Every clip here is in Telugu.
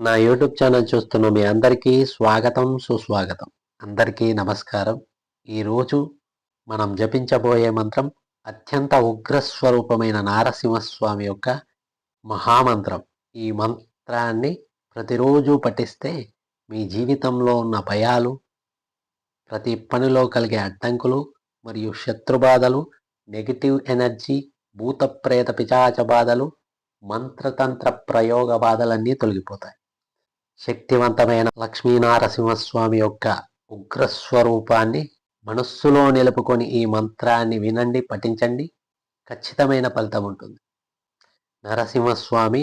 నా యూట్యూబ్ ఛానల్ చూస్తున్న మీ అందరికీ స్వాగతం సుస్వాగతం. అందరికీ నమస్కారం. ఈరోజు మనం జపించబోయే మంత్రం అత్యంత ఉగ్రస్వరూపమైన నారసింహస్వామి యొక్క మహామంత్రం. ఈ మంత్రాన్ని ప్రతిరోజు పఠిస్తే మీ జీవితంలో ఉన్న భయాలు ప్రతి పనిలో కలిగే అడ్డంకులు మరియు శత్రుబాధలు నెగిటివ్ ఎనర్జీ భూత ప్రేత పిచాచ బాధలు మంత్రతంత్ర ప్రయోగ బాధలన్నీ తొలగిపోతాయి. శక్తివంతమైన లక్ష్మీనారసింహస్వామి యొక్క ఉగ్రస్వరూపాన్ని మనస్సులో నిలుపుకొని ఈ మంత్రాన్ని వినండి పఠించండి. ఖచ్చితమైన ఫలితం ఉంటుంది. నరసింహస్వామి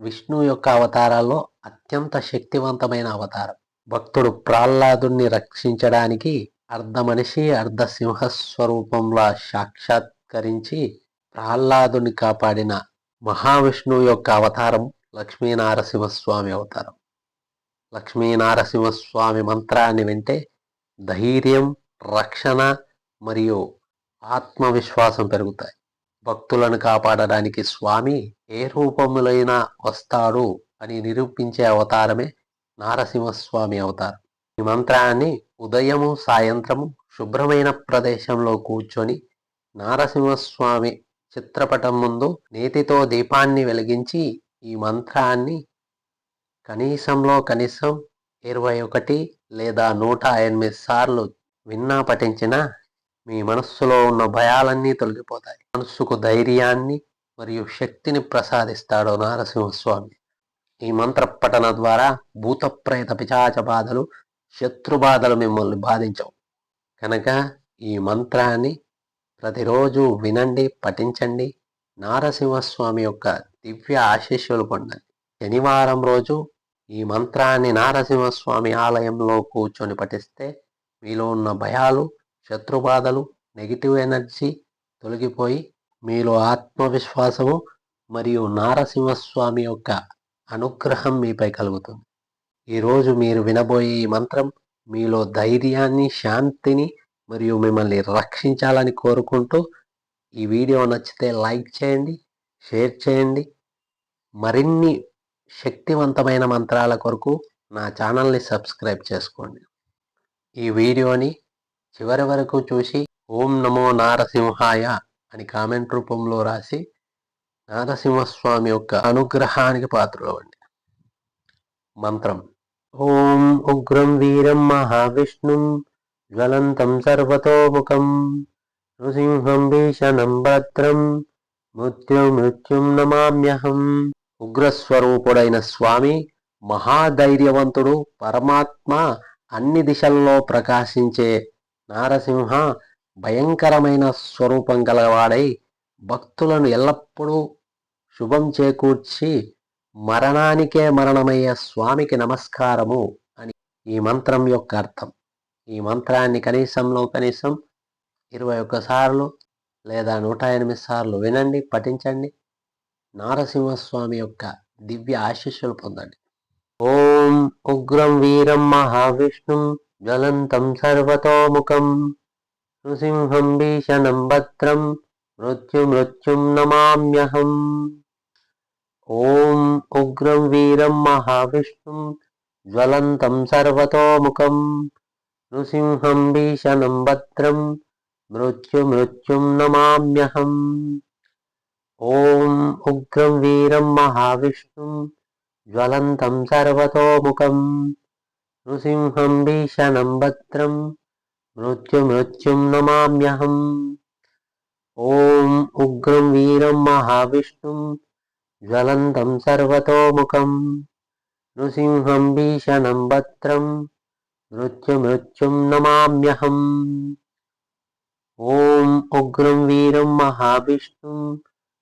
విష్ణు యొక్క అవతారాల్లో అత్యంత శక్తివంతమైన అవతారం. భక్తుడు ప్రహ్లాదుని రక్షించడానికి అర్ధ మనిషి అర్ధ సింహస్వరూపంలో సాక్షాత్కరించి ప్రహ్లాదుని కాపాడిన మహావిష్ణువు యొక్క అవతారం లక్ష్మీనారసింహస్వామి అవతారం. లక్ష్మీనారసింహస్వామి మంత్రాన్ని వింటే ధైర్యం రక్షణ మరియు ఆత్మవిశ్వాసం పెరుగుతాయి. భక్తులను కాపాడడానికి స్వామి ఏ రూపములైనా వస్తాడు అని నిరూపించే అవతారమే నారసింహస్వామి అవతారం. ఈ మంత్రాన్ని ఉదయము సాయంత్రము శుభ్రమైన ప్రదేశంలో కూర్చొని నారసింహస్వామి చిత్రపటం ముందు నేతితో దీపాన్ని వెలిగించి ఈ మంత్రాన్ని కనీసంలో కనీసం ఇరవై ఒకటి లేదా నూట ఎనిమిది సార్లు విన్నా పఠించిన మీ మనస్సులో ఉన్న భయాలన్నీ తొలగిపోతాయి. మనస్సుకు ధైర్యాన్ని మరియు శక్తిని ప్రసాదిస్తాడు నారసింహస్వామి. ఈ మంత్ర పఠన ద్వారా భూతప్రేత పిచాచ బాధలు శత్రు బాధలు మిమ్మల్ని బాధించవు. కనుక ఈ మంత్రాన్ని ప్రతిరోజు వినండి పఠించండి. నారసింహస్వామి యొక్క దివ్య ఆశీస్సులు పొందండి. శనివారం రోజు ఈ మంత్రాన్ని నారసింహస్వామి ఆలయంలో కూర్చొని పఠిస్తే మీలో ఉన్న భయాలు శత్రుబాధలు నెగిటివ్ ఎనర్జీ తొలగిపోయి మీలో ఆత్మవిశ్వాసము మరియు నారసింహస్వామి యొక్క అనుగ్రహం మీపై కలుగుతుంది. ఈరోజు మీరు వినబోయే ఈ మంత్రం మీలో ధైర్యాన్ని శాంతిని మరియు మిమ్మల్ని రక్షించాలని కోరుకుంటూ ఈ వీడియో నచ్చితే లైక్ చేయండి షేర్ చేయండి. మరిన్ని శక్తివంతమైన మంత్రాల కొరకు నా ఛానల్ని సబ్స్క్రైబ్ చేసుకోండి. ఈ వీడియోని చివరి వరకు చూసి ఓం నమో నారసింహాయ అని కామెంట్ రూపంలో రాసి నారసింహస్వామి యొక్క అనుగ్రహానికి పాత్రలవ్వండి మంత్రం. ఓం ఉగ్రం వీరం మహావిష్ణుం జ్వలంతం సర్వతోముఖం నృసింహం భీషణం భద్రం మృత్యు మృత్యుం నమామ్యహం ఉగ్రస్వరూపుడైన స్వామి మహాధైర్యవంతుడు పరమాత్మ అన్ని దిశల్లో ప్రకాశించే నారసింహ భయంకరమైన స్వరూపం గలవాడై భక్తులను ఎల్లప్పుడూ శుభం చేకూర్చి మరణానికే మరణమయ్యే స్వామికి నమస్కారము అని ఈ మంత్రం యొక్క అర్థం. ఈ మంత్రాన్ని కనీసంలో కనీసం ఇరవై సార్లు లేదా నూట ఎనిమిది సార్లు వినండి పఠించండి. నారసింహస్వామి యొక్క దివ్య ఆశీస్సులు పొందండి. ఓం ఉగ్రం వీరం మహావిష్ణుం జ్వలంతం సర్వతోముఖం నృసింహం భీషణం భద్రం మృత్యు మృత్యుం నమామ్యహం ఓం ఉగ్రం వీరం మహావిష్ణుం జ్వలంతం సర్వతోముఖం నృసింహం భీషణం భద్రం మృత్యు మృత్యుం నమామ్యహం ఓం ఉగ్రం వీరం మహావిష్ణుం జ్వలంతం సర్వతోముఖం నృసింహం భీషణం భద్రం మృత్యుమృత్యుం నమామ్యహం ఓం ఉగ్రం వీరం మహావిష్ణుం జ్వలంతం సర్వతోముఖం నృసింహం భీషణం భద్రం మృత్యుమృత్యుం నమామ్యహం ఓం ఉగ్రం వీరం మహావిష్ణుం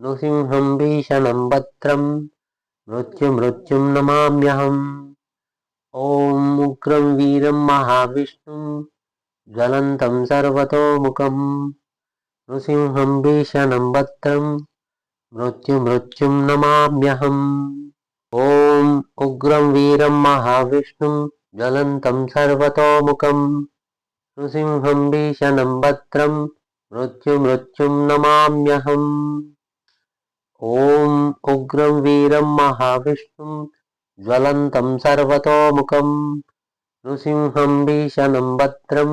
నృసింహం భీషణం భద్రం మృత్యుమృత్యుం నమామ్యహం ఓం ఉగ్రం వీరం మహావిష్ణుం జ్వలంతం సర్వతోముఖం నృసింహం భీషణం భద్రం మృత్యుమృత్యుం నమామ్యహం ఓం ఉగ్రం వీరం మహావిష్ణుం జ్వలంతం సర్వతోముఖం నృసింహం భీషణం భద్రం మృత్యుమృత్యుం నమామ్యహం ఓం ఉగ్రం వీరం మహావిష్ణుం జ్వలంతం సర్వతోముఖం నృసింహం భీషణం భద్రం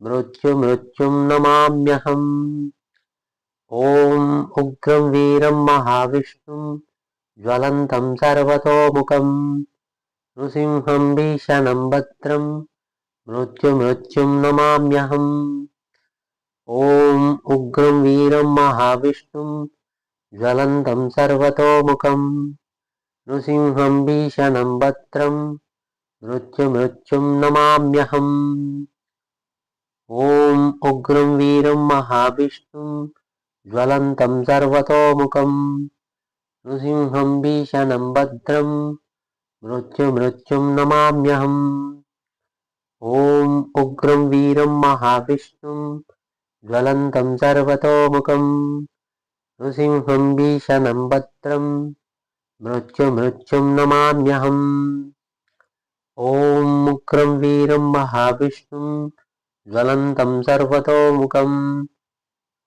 మృత్యుమృత్యుం నమామ్యహం. ఓం ఉగ్రం వీరం మహావిష్ణుం జ్వలంతం సర్వతోముఖం నృసింహం భీషణం భద్రం మృత్యుమృత్యుం నమామ్యహం. ఓం ఉగ్రం వీరం మహావిష్ణుం ज्वलन्तं सर्वतोमुखं नृसिंहं भीषनं भद्रं मृत्युमृत्युं नमाम्यहम्। ॐ उग्रं वीरं महाविष्णुं ज्वलन्तं सर्वतोमुखं नृसिंहं भीषणं भद्रं मृत्युमृत्युं नमाम्यहम्। ॐ उग्रं वीरं महाविष्णुं ज्वलन्तं सर्वतोमुखम् నృసింహం భీషణం భద్రం మృత్యుమృత్యుం నమామ్యహం ఓం ముక్రం వీరం మహావిష్ణుం జ్వలంతం సర్వతోముఖం।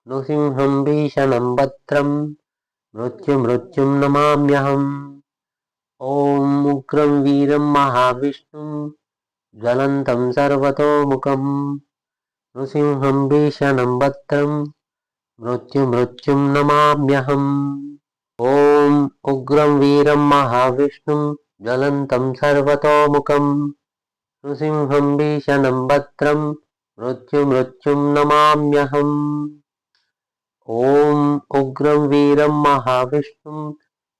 నృసింహం భీషణం భద్రం మృత్యుమృత్యుం నమామ్యహం ఓం ఉగ్రం వీరం మహావిష్ణుం జ్వలంతం సర్వతోముఖం। నృసింహం భీషణం భద్రం మృత్యు మృత్యుం నమామ్యహం ఓం ఉగ్రం వీరం మహావిష్ణుం జ్వలంతం సర్వతోముఖం నృసింహం భీషణం భద్రం మృత్యుమృత్యుం నమామ్యహం ఓం ఉగ్రం వీరం మహావిష్ణుం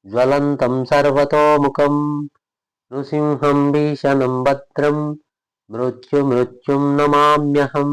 జ్వలంతం సర్వతోముఖం నృసింహం భీషణం భద్రం మృత్యుమృత్యుం నమామ్యహం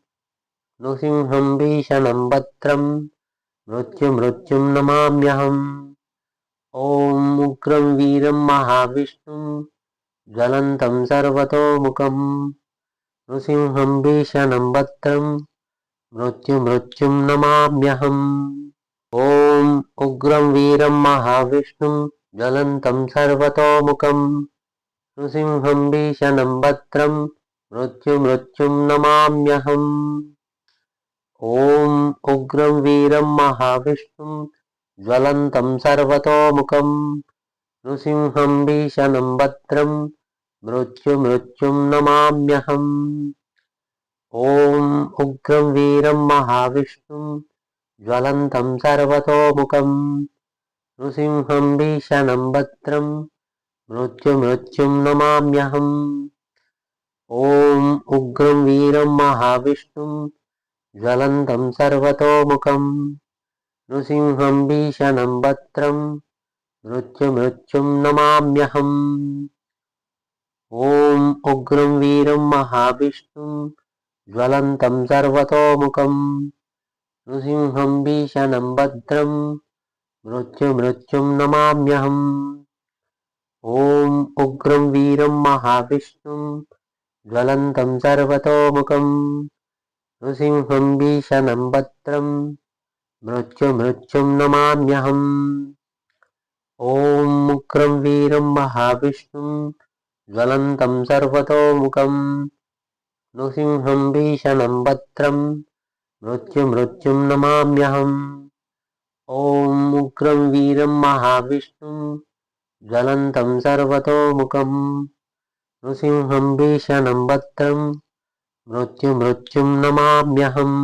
నృసింహం భీషణం భద్రం మృత్యుమృత్యుం నమామ్యహం. ఓం ఉగ్రం వీరం మహావిష్ణుం జ్వలంతం సర్వతోముఖం. నృసింహం భీషణం భద్రం మృత్యుమృత్యుం నమామ్యహం. ఓం ఉగ్రం వీరం మహావిష్ణుం జ్వలంతం సర్వతోముఖం. నృసింహం భీషణం భద్రం మృత్యుమృత్యుం నమామ్యహం. ఓం ఉగ్రం వీరం మహావిష్ణుం జ్వలంతం సర్వతోముఖం నృసింహం భీషణం భద్రం మృత్యుమృత్యుం నమామ్యహం. ఓం ఉగ్రం వీరం మహావిష్ణుం జ్వలంతం సర్వతోముఖం నృసింహం భీషణం భద్రం మృత్యుమృత్యుం నమామ్యహం. ఓం ఉగ్రం వీరం మహావిష్ణుం ज्वलन्तं सर्वतोमुखं नृसिंहं विषनं भद्रं मृत्युमृत्युं नमाम्यहम्। ॐ उग्रं वीरं महाविष्णुं ज्वलन्तं सर्वतोमुखं नृसिंहं विषनं भद्रं मृत्युमृत्युं नमाम्यहम्। ॐ उग्रं वीरं महाविष्णुं ज्वलन्तं सर्वतोमुखम् నృసింహం భీషణం భద్రం. మృత్యుమృత్యుం నమామ్యహం ఓం ముక్రం వీరం మహావిష్ణుం జ్వలంతం సర్వతోముఖం. నృసింహం భీషణం భద్రం మృత్యుమృత్యుం నమామ్యహం ఓం ఉగ్రం వీరం మహావిష్ణుం జ్వలంతం సర్వతోముఖం. నృసింహం భీషణం భద్రం मृत्युमृत्युं नमाम्यहम्